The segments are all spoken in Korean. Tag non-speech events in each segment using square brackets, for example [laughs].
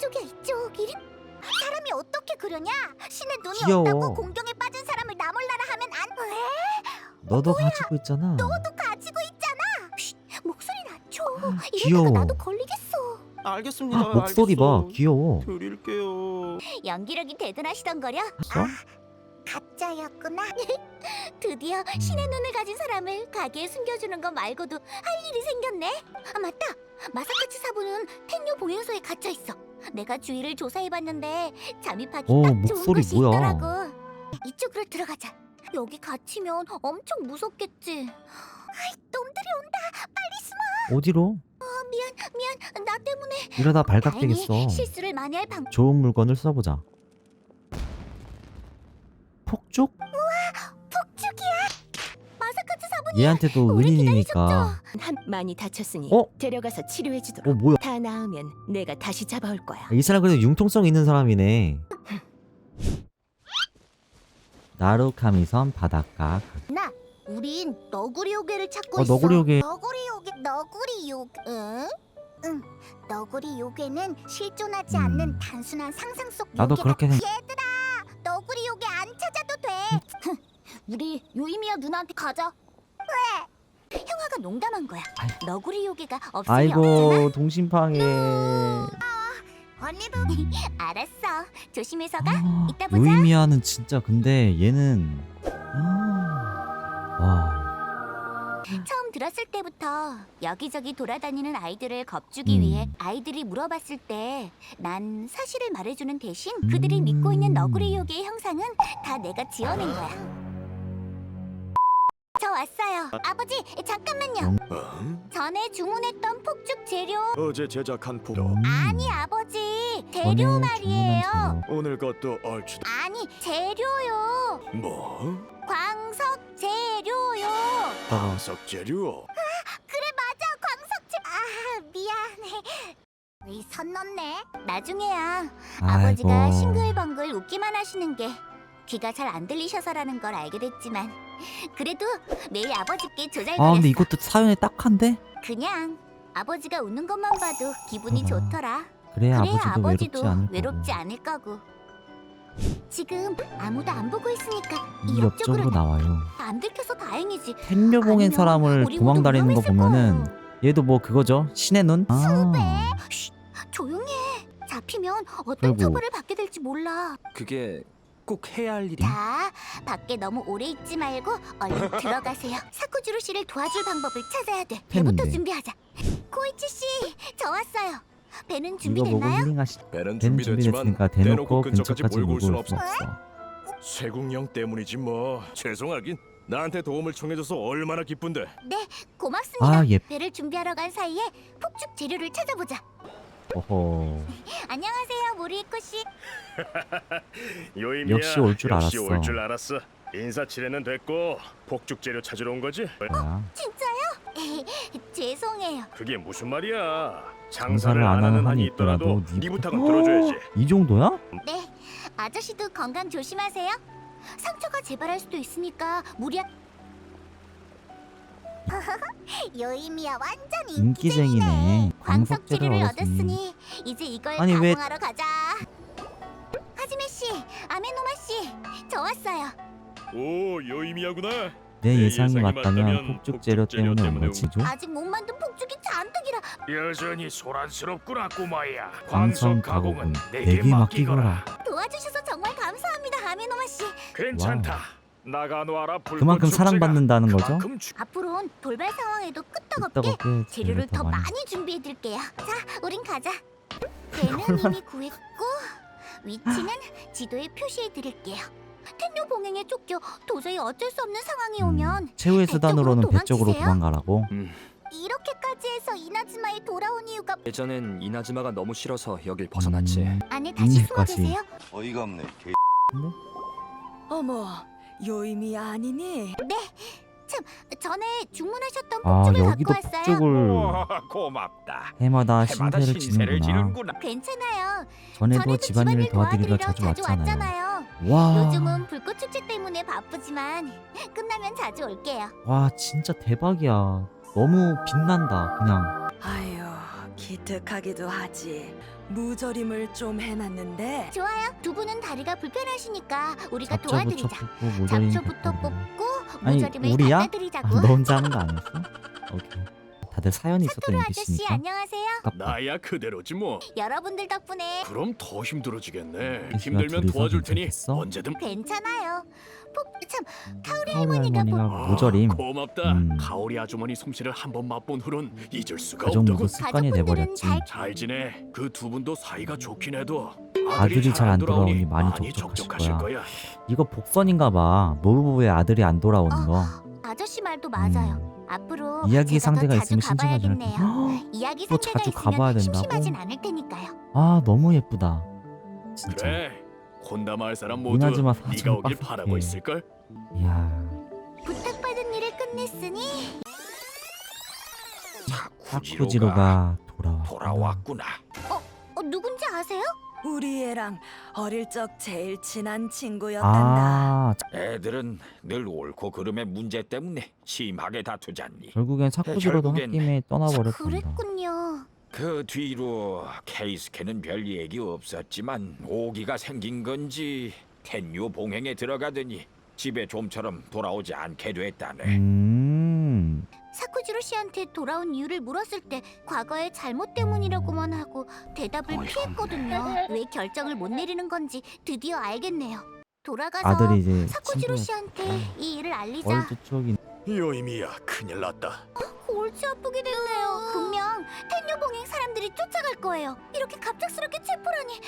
이쪽이야 이쪽 이리 사람이 어떻게 그러냐 신의 눈이 귀여워. 없다고 공경에 빠진 사람을 나 몰라라 하면 안 돼. 너도 가지고 있잖아. 너도 가지고 있잖아. 쉿, 목소리 낮춰. 이러다가 귀여워. 나도 걸리겠어. 알겠습니다. 목소리 봐. 알겠어. 귀여워. 드릴게요. 연기력이 대단하시던 거려? 써? 가짜였구나. [laughs] 드디어 신의 눈을 가진 사람을 가게에 숨겨주는 거 말고도 할 일이 생겼네. 아 맞다. 마사카츠 사부는 텐요 봉행소에 갇혀 있어. 내가 주위를 조사해봤는데 잠입하기 어, 딱 좋은 목소리 곳이 뭐야? 있더라고. 이쪽으로 들어가자. 여기 갇히면 엄청 무섭겠지. 아이 놈들이 온다. 빨리 숨어. 어디로? 미안 미안 나 때문에. 이러다 발각되겠어. 실수를 많이 할 방. 좋은 물건을 써보자. 폭죽? 얘한테도 은인이니까. 한 많이 다쳤으니 어? 데려가서 치료해 주도록. 어 뭐야? 다 나으면 내가 다시 잡아올 거야. 이 사람 그래도 융통성 있는 사람이네. 나루카미섬 바닷가. 나 우린 너구리 요괴를 찾고 어, 있어. 너구리 요괴. 너구리 요괴 너구리 요괴. 응? 응. 너구리 요괴는 실존하지 음. 않는 단순한 상상 속 나도. 그렇게 생. 얘들아, 너구리 요괴 안 찾아도 돼. 흥, [laughs] 우리 요이미야 누나한테 가자. 왜? 형아가 농담한 거야. 너구리 요괴가 없잖아. 아이고 동심팡해. 언니도 [laughs] 알았어. 조심해서 가. 아, 이따 보자. 요이미야는 진짜 근데 얘는 아, 와 처음 들었을 때부터 여기저기 돌아다니는 아이들을 겁주기 음. 위해 아이들이 물어봤을 때 난 사실을 말해주는 대신 그들이 믿고 있는 너구리 요괴의 형상은 다 내가 지어낸 거야. 저 왔어요. 아버지 잠깐만요. 어? 전에 주문했던 폭죽 재료 어제 제작한 포도. 음, 아니 아버지 재료 주문한 말이에요. 재료. 오늘 것도 얼추. 아니 재료요. 뭐? 광석 재료요. 아, 석 재료. 그래 맞아 광석재 아 미안해 이 선 넘네 나중에야 아버지가 아이고. 싱글벙글 웃기만 하시는 게 귀가 잘 안 들리셔서라는 걸 알게 됐지만 그래도 매일 아버지께 조잘거렸어 아 근데 이것도 사연에 딱한데? 그냥 아버지가 웃는 것만 봐도 기분이 아, 좋더라 그래야 그래야 아버지도, 아버지도 외롭지 않을 거고. 외롭지 않을 거고 지금 아무도 안 보고 있으니까 이이 옆쪽으로 나와요. 나- 안 들켜서 다행이지 텐묘봉인 아니면 사람을 우리 도망 다니는 거 보면은 얘도 뭐 그거죠 신의 눈? 아, 쉿, 조용히 해. 잡히면 어떤 아이고. 처벌을 받게 될지 몰라. 그게 꼭 해야 할 일이 자, 밖에 너무 오래 있지 말고 얼른 [laughs] 들어가세요. 사쿠지로 씨를 도와줄 방법을 찾아야 돼. 배부터 했는데. 준비하자. 코이치 씨, 저 왔어요. 배는 이거 준비됐나요? 힐링하시. 배는 벤 준비됐지만 준비됐으니까 대놓고 근처까지 근처까지 몰고 올순 몰고 올수 없어. 없어. 쇠국령 때문이지 뭐. 죄송하긴. 나한테 도움을 청해줘서 얼마나 기쁜데. 네, 고맙습니다. 아 예. 배를 준비하러 간 사이에 폭죽 재료를 찾아보자. 어허. 안녕하세요, 모리코 씨. [laughs] 요임이야. 역시 올 줄 역시 알았어. 올 줄 알았어. 인사치레는 됐고 폭죽 재료 찾으러 온 거지? 뭐야? 진짜요? [laughs] 죄송해요. 그게 무슨 말이야? 장사를 안 하는 한이 있더라도 네네 부탁은 부탁- 들어줘야지. 이 정도야? 네, 아저씨도 건강 조심하세요. 상처가 재발할 수도 있으니까 무리한. [laughs] 요이미야 완전 인기쟁이네. 광석 재료를 광석재를 얻었으니 이제 이걸 아니, 왜- 가공하러 가자. 하지메 씨, 아메노마 씨, 저 왔어요. 오 요임이야구나. 내 내 예상이 예상이 맞다면 맞다면 폭죽 재료 폭죽 재료 때문에 온 때문에 거지. 죠 아직 못 만든 폭죽이 잔뜩이라. 여전히 소란스럽구나 꼬마야 광석 가공은 내게 맡기거라. 도와주셔서 정말 감사합니다, 아메노마 씨. 괜찮다 그만큼 사랑받는다는 거죠? 앞으론 돌발 상황에도 끄떡없게 끄떡없게 재료를 더 많이. 많이 준비해둘게요. 자, 우린 가자. 배는 이미 구했고 위치는 지도에 표시해 드릴게요. 텐뇨 봉행에 쫓겨 도저히 어쩔 수 없는 상황이 오면 음, 최후의 배 수단으로는 쪽으로 배 쪽으로 도망치세요. 도망가라고. 음, 이렇게까지 해서 이나즈마에 돌아온 이유가 예전엔 이나즈마가 너무 싫어서 여길 벗어났지 음, 안에 다시 숨어. 계세요? 어이가 없네. 개 어머, 요임이 아니니? 네. 참, 전에 주문하셨던 아 폭죽을 여기도 갖고 왔어요. 폭죽을 오, 고맙다 해마다 해마다 신세를 신세를 지는구나. 지는구나 괜찮아요. 전에도 집안일을 도와드리러 자주 왔잖아요. 왔잖아요. 와, 요즘은 불꽃 축제 때문에 바쁘지만 끝나면 자주 올게요. 와 진짜 대박이야. 너무 빛난다. 그냥 아유, 기특하기도 하지. 무저림을 좀 해놨는데 좋아요. 두 분은 다리가 불편하시니까 우리가 잡초부터 도와드리자. 뽑고 모자리 잡초부터 뽑고 아니, 모자림을 우리야? 갖다 드리자고. 아, 너 혼자 하는 거 아니었어? 오케이. 다들 사연이 있었던 사토루 아저씨 NPC니까 안녕하세요. 아깝다. 나야 그대로지 뭐. 여러분들 덕분에 그럼 더 힘들어지겠네. 힘들면 둘이서 도와줄 테니 괜찮겠어? 언제든. 괜찮아요. 폭, 참 카오리 할머니가 할머니가 아, 모자림 고맙다. 음. 가오리 아주머니 솜씨를 한번 맛본 후론 잊을 수가 그 정도도 없다고. 습관이 가족분들은 돼버렸지 잘 잘 지내. 그 두 분도 사이가 좋긴 해도 아들이 잘 안 돌아오니 돌아오니 많이 적적하실 거야. 거야. 이거 복선인가 봐 노부부의 아들이 안 돌아오는 거 아저씨 말도 맞아요. 앞으로 이야기 제가 상대가 자주 있으면 신청하지 가봐야겠네요. [gasps] 이야기 또 상대가 자주 있으면 가봐야 된다고? 심심하진 않을 테니까요. 아 너무 예쁘다 진짜 그래. 마을 사람 모두 이나즈마 네가 사진 오길. 바라고 있을 걸. 이야 부탁받은 일을 끝냈으니 사쿠지로가 돌아와 돌아왔구나. 어, 누군지 아세요? 우리 애랑 어릴 적 제일 친한 친구였단다. 아 애들은 늘 옳고 그름의 문제 때문에 심하게 다투잖니. 결국엔 사쿠지로도 결국엔 홧김에 떠나버렸단다 그랬군요. 그 뒤로 케이스케는 별 얘기 없었지만 오기가 생긴 건지 텐유 봉행에 들어가더니 집에 좀처럼 돌아오지 않게 됐다네. 음 사쿠지로 씨한테 돌아온 이유를 물었을 때 과거의 잘못 때문이라고만 하고 대답을 피했거든요. 왜 결정을 못 내리는 건지 드디어 알겠네요. 돌아가서 아들이 이제 사쿠지로 친구 씨한테 이 일을 알리자 어릴 추억이 요이미야 큰일 났다. 골치 아프게 됐네요. 분명 텐유봉행 사람들이 쫓아갈 거예요. 이렇게 갑작스럽게 체포라니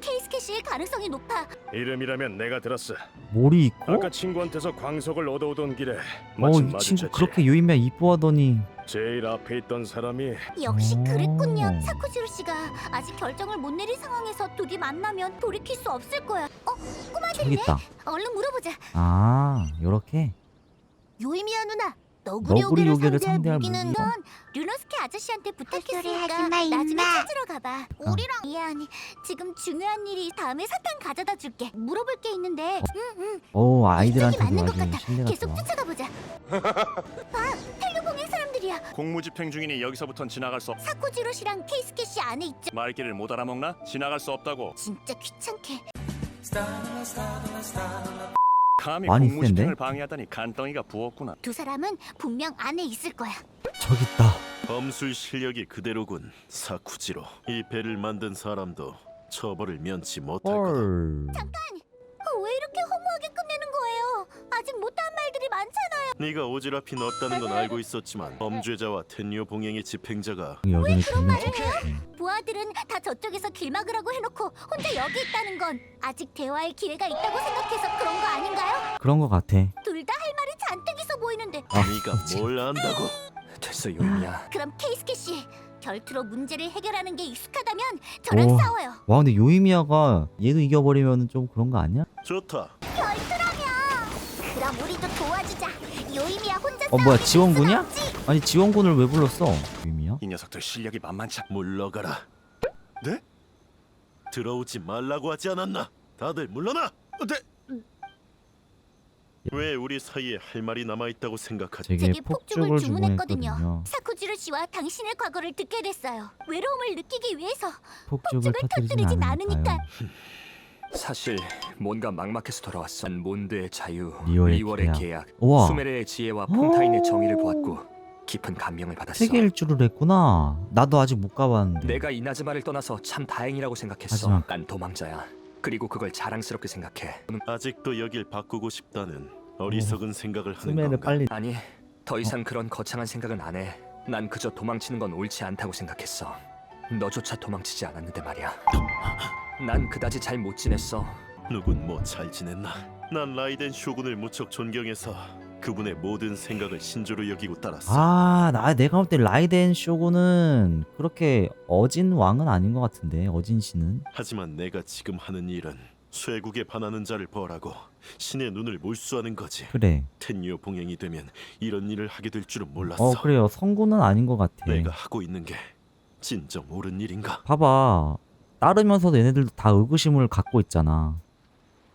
케이스캐시일 가능성이 높아. 이름이라면 내가 들었어. 몰이 있고 아까 친구한테서 광석을 얻어오던 길에 어 마침 이 친구 마주쳤지. 그렇게 유인명 이뻐하더니 제일 앞에 있던 사람이 역시 오. 그랬군요. 사쿠지로 씨가 아직 결정을 못 내린 상황에서 둘이 만나면 돌이킬 수 없을 거야. 어, 있다 얼른 물어보자. 아 요렇게 요이미야 누나. 너구리 너구리 요괴를 상대할 무기는 무기가? 넌 류노스케 아저씨한테 부탁했으니까 하지 마, 나중에 임마. 찾으러 가봐. 우리랑 미안. 지금 중요한 일이 다음에 사탕 가져다 줄게. 물어볼 게 있는데 오 이쪽이 아이들한테도 맞는 것 아주 같아. 신뢰가 계속 좋아 쫓아가 보자. 봐, 텔류봉행 사람들이야. 공무집행 중이니 여기서부턴 지나갈 수 없. 사쿠지로 씨랑 케이스케 씨 안에 있죠. 말귀를 못 알아먹나? 지나갈 수 없다고. 진짜 귀찮게. 감히 많이 공무집행을 센데? 방해하다니 간덩이가 부었구나. 두 사람은 분명 안에 있을 거야. 저기 있다 범술 실력이 그대로군 사쿠지로 이 배를 만든 사람도 처벌을 면치 못할 거다 헐 어, 왜 이렇게 아직 못한 말들이 많잖아. 네가 오지랖이 넓다는 건 알고 있었지만 범죄자와 텐요 봉행의 집행자가 여전히 대면 척해 부하들은 다 저쪽에서 길 막으라고 해놓고 혼자 여기 있다는 건 아직 대화의 기회가 있다고 생각해서 그런 거 아닌가요? 그런 거 같아 둘 다 할 말이 잔뜩 있어 보이는데 아, 네가 뭘 안다고 됐어 요이미야. 그럼 케이스케 씨 결투로 문제를 해결하는 게 익숙하다면 저랑 오. 싸워요. 와 근데 요이미야가 얘도 이겨버리면 좀 그런 거 아니야? 좋다 그럼 우리도 도와주자. 요이미야 혼자 어 뭐야 지원군이야? 없지. 아니 지원군을 왜 불렀어? 요이미야? 이 녀석들 실력이 만만치 않. 물러가라 네? 들어오지 말라고 하지 않았나? 다들 물러나! 네. 왜 우리 사이에 할 말이 남아 있다고 생각하지? 제게 제게 폭죽을 주문했거든요. 주문했거든요 사쿠지로 씨와 당신의 과거를 듣게 됐어요. 외로움을 느끼기 위해서 폭죽을 폭죽을 터뜨리진 터뜨리진 않으니까요 않으니까. [laughs] 사실 뭔가 막막해서 돌아왔어. 몬드의 자유, 리오의 리월의 계약. 계약, 우와 수메르의 지혜와 폰타인의 정의를 보았고 깊은 감명을 받았어. 세계 일주를 했구나 나도 아직 못 가봤는데 내가 이나즈마를 떠나서 참 다행이라고 생각했어. 하지만- 난 도망자야. 그리고 그걸 자랑스럽게 생각해. 아직도 여길 바꾸고 싶다는 어리석은 생각을 하는 스멜을 건가? 빨리 아니, 더 이상 그런 거창한 생각은 안 해. 난 그저 도망치는 건 옳지 않다고 생각했어. 너조차 도망치지 않았는데 말이야. [laughs] 난 그다지 잘 못 지냈어. 누군 뭐 잘 지냈나? 난 라이덴 쇼군을 무척 존경해서 그분의 모든 생각을 신조로 여기고 따랐어. 아, 나 내가 볼 때 라이덴 쇼군은 그렇게 어진 왕은 아닌 것 같은데 어진 씨는 하지만 내가 지금 하는 일은 쇠국에 반하는 자를 벌하고 신의 눈을 몰수하는 거지. 그래. 텐요 봉행이 되면 이런 일을 하게 될 줄은 몰랐어. 어 그래요. 성군은 아닌 것 같아. 내가 하고 있는 게 진정 옳은 일인가? 봐봐. 따르면서도 얘네들도 다 의구심을 갖고 있잖아.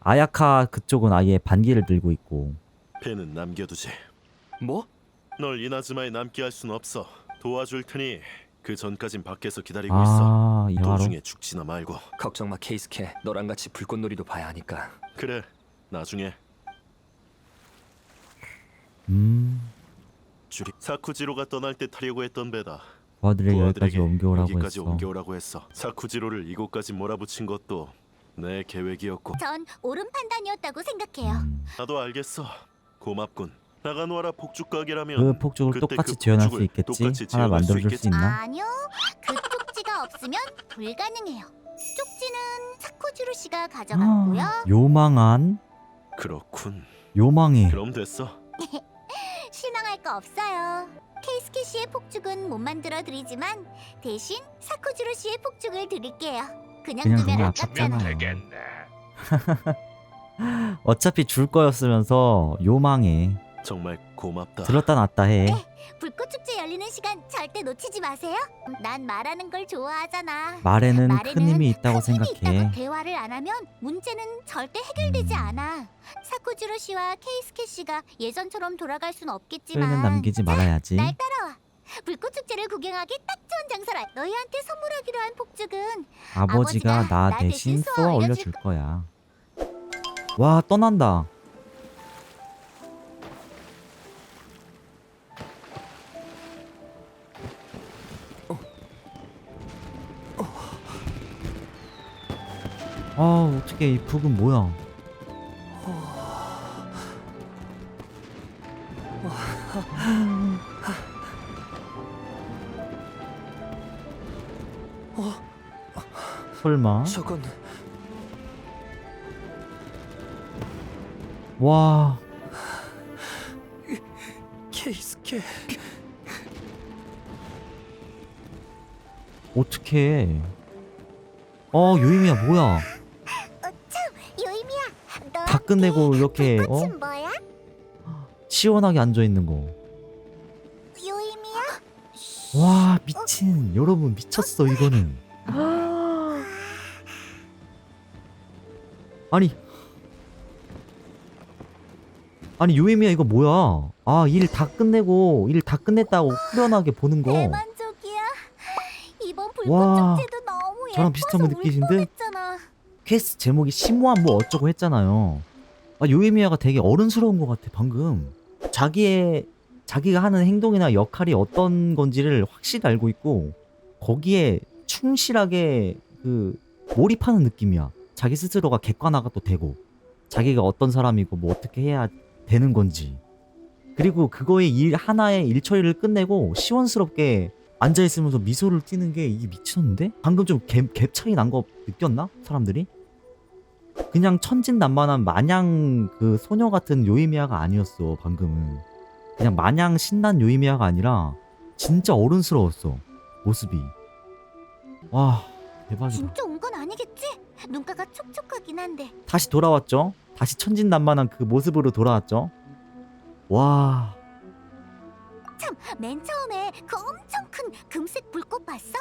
아야카 그쪽은 아예 반기를 들고 있고. 배는 남겨두지. 뭐? 널 이나즈마에 남게 할 순 없어. 도와줄 테니 그 전까진 밖에서 기다리고 있어. 아, 이 화로. 도중에 죽지나 말고. 걱정 마 케이스케. 너랑 같이 불꽃놀이도 봐야 하니까. 그래. 나중에 음. 줄이 사쿠지로가 떠날 때 타려고 했던 배다. 부하들에게 여기까지 옮겨오라고 여기까지 했어. 옮겨오라고 했어. 사쿠지로를 이곳까지 몰아붙인 것도 내 계획이었고. 전 옳은 판단이었다고 생각해요. 음. 나도 알겠어. 고맙군. 나가노하라 폭죽 가게라면 그 폭죽을 그때 똑같이 그 재현할 수 폭죽을 있겠지? 똑같이 하나 재현할 수 만들어줄 수 있겠지? 있나? 아니요. 그 쪽지가 없으면 불가능해요. 쪽지는 사쿠지로 씨가 가져갔고요. 아, 요망한 그렇군. 요망해. 그럼 됐어. [laughs] 실망할 거 없어요. 케이스케 씨의 폭죽은 못 만들어 드리지만 대신 사쿠지로 씨의 폭죽을 드릴게요. 그냥, 그냥 두면 그거 아깝잖아. 아깝잖아요. [laughs] 어차피 줄 거였으면서 요망해. 정말 고맙다. 들었다 놨다 해. 불꽃 축제 열리는 시간 절대 놓치지 마세요. 난 말하는 걸 좋아하잖아. 말에는 말에는 큰 힘이 있다고 큰 힘이 생각해. 있다고 대화를 안 하면 문제는 절대 해결되지 음. 않아. 사쿠지로 씨와 케이스케 씨가 예전처럼 돌아갈 순 없겠지만 남기지 말아야지. 날 따라와. 불꽃 축제를 구경하기 딱 좋은 장소라. 너희한테 선물하기로 한 폭죽은 아버지가 아버지가 나나 대신 쏘아 올려줄 거야. 와 떠난다. 아 어떻게 이 북은 뭐야? 설마? 저건 와 케이스케. 어떻게? 어 유임이야 뭐야? 끝내고 이렇게 어 꽃은 뭐야? 시원하게 앉아 있는 거. 요임이야? 와 미친 여러분 미쳤어 이거는. [gasps] 아니 아니 유임이야 이거 뭐야? 아 일 다 끝내고 일 다 끝냈다고 후련하게 보는 거. 대만족이야. 이번 와, 불꽃 축제도 너무 예뻐서 저랑 비슷한 거울 느끼신데? 뻔했잖아. 퀘스트 제목이 심오한 뭐 어쩌고 했잖아요. 아, 요이미야가 되게 어른스러운 것 같아 방금. 자기의 자기가 하는 행동이나 역할이 어떤 건지를 확실히 알고 있고 거기에 충실하게 그 몰입하는 느낌이야. 자기 스스로가 객관화가 또 되고 자기가 어떤 사람이고 뭐 어떻게 해야 되는 건지 그리고 그거의 일 하나의 일 처리를 끝내고 시원스럽게 앉아 있으면서 미소를 띠는 게 이게 미쳤는데? 방금 좀 갭, 갭 차이 난 거 느꼈나? 사람들이? 그냥 천진난만한 마냥 그 소녀 같은 요이미야가 아니었어 방금은 그냥 마냥 신난 요이미야가 아니라 진짜 어른스러웠어 모습이 와 대박이다 진짜 온 건 아니겠지? 눈가가 촉촉하긴 한데. 다시 돌아왔죠 다시 천진난만한 그 모습으로 돌아왔죠 와맨 처음에 그 엄청 큰 금색 불꽃 봤어?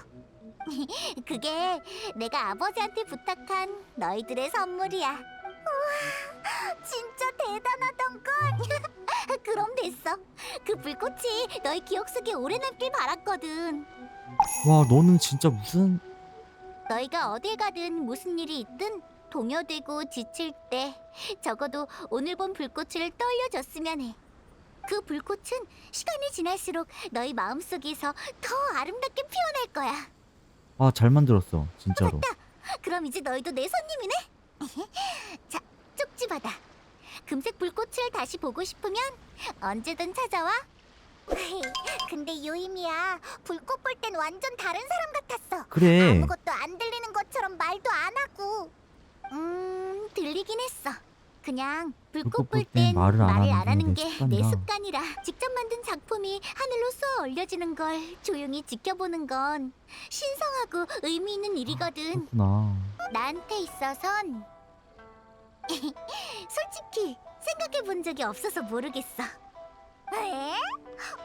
[laughs] 그게 내가 아버지한테 부탁한 너희들의 선물이야. 우와, 진짜 대단하던 걸. [laughs] 그럼 됐어. 그 불꽃이 너희 기억 속에 오래 남길 바랐거든. 와 너는 진짜 무슨 너희가 어딜 가든 무슨 일이 있든 동요되고 지칠 때 적어도 오늘 본 불꽃을 떠올려줬으면 해. 그 불꽃은 시간이 지날수록 너희 마음속에서 더 아름답게 피어날 거야. 아 잘 만들었어 진짜로 그럼 이제 너희도 내 손님이네. [laughs] 자, 쪽지 받아. 금색 불꽃을 다시 보고 싶으면 언제든 찾아와. [laughs] 근데 요임이야, 불꽃 볼 땐 완전 다른 사람 같았어. 그래 아무것도 안 들리는 것처럼 말도 안 하고. 음, 들리긴 했어. 그냥 불꽃 불꽃 볼 땐 말을 안안 하는 게게내 습관이라. 습관이라. 직접 만든 작품이 하늘로 쏘아 올려지는 걸 조용히 지켜보는 건 신성하고 의미 있는 일이거든. 그렇구나 나한테 있어선 [laughs] 솔직히 생각해 본 적이 없어서 모르겠어. 에?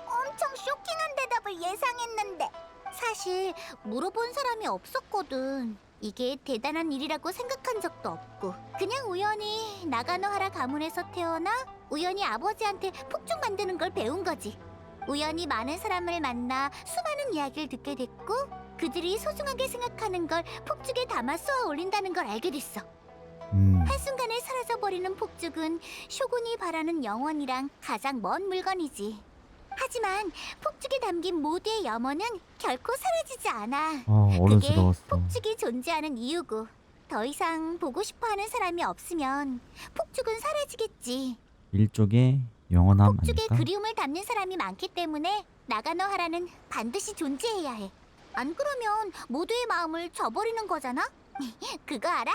엄청 쇼킹한 대답을 예상했는데 사실 물어본 사람이 없었거든. 이게 대단한 일이라고 생각한 적도 없고 그냥 우연히 나가노하라 가문에서 태어나 우연히 아버지한테 폭죽 만드는 걸 배운 거지. 우연히 많은 사람을 만나 수많은 이야기를 듣게 됐고 그들이 소중하게 생각하는 걸 폭죽에 담아 쏘아 올린다는 걸 알게 됐어. 음. 한순간에 사라져버리는 폭죽은 쇼군이 바라는 영원이랑 가장 먼 물건이지. 하지만 폭죽에 담긴 모두의 염원은 결코 사라지지 않아. 어, 그게 어른스러웠어. 폭죽이 존재하는 이유고 더 이상 보고 싶어하는 사람이 없으면 폭죽은 사라지겠지. 일종의 영원함 폭죽에 아닐까? 그리움을 담는 사람이 많기 때문에 나가노 하라는 반드시 존재해야 해. 안 그러면 모두의 마음을 저버리는 거잖아. [laughs] 그거 알아?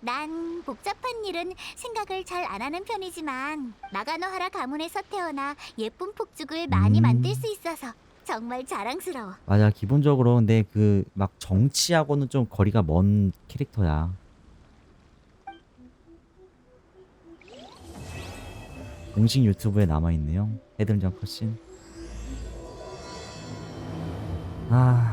난 복잡한 일은 생각을 잘 안 하는 편이지만 나가노 하라 가문에서 태어나 예쁜 폭죽을 많이 음. 만들 수 있어서 정말 자랑스러워. 맞아. 기본적으로 근데 그 막 정치하고는 좀 거리가 먼 캐릭터야. 공식 유튜브에 남아있네요. 헤들전 컷신. 아